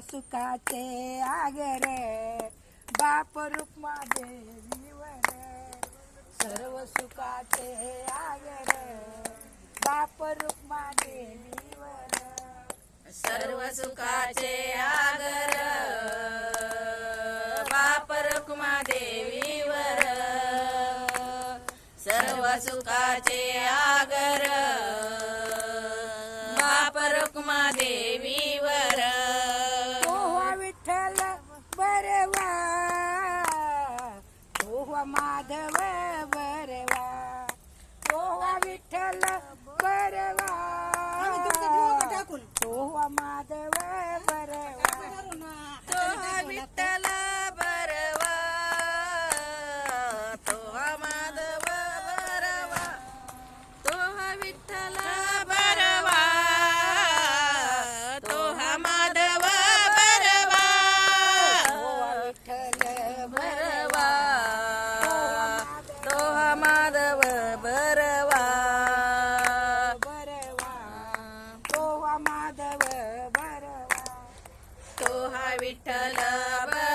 सुखाचे आगर बाप रुक्मा देवीवर सर्व सुखाचे आगर बाप रुक्मा देवीवर सर्व सुखाचे आगर बाप रुक्मा देवीवर सर्व सुखाचे आगर माधव बरवा. पोहा विठ्ठल बरवा. पोहा माधव पोहा माधव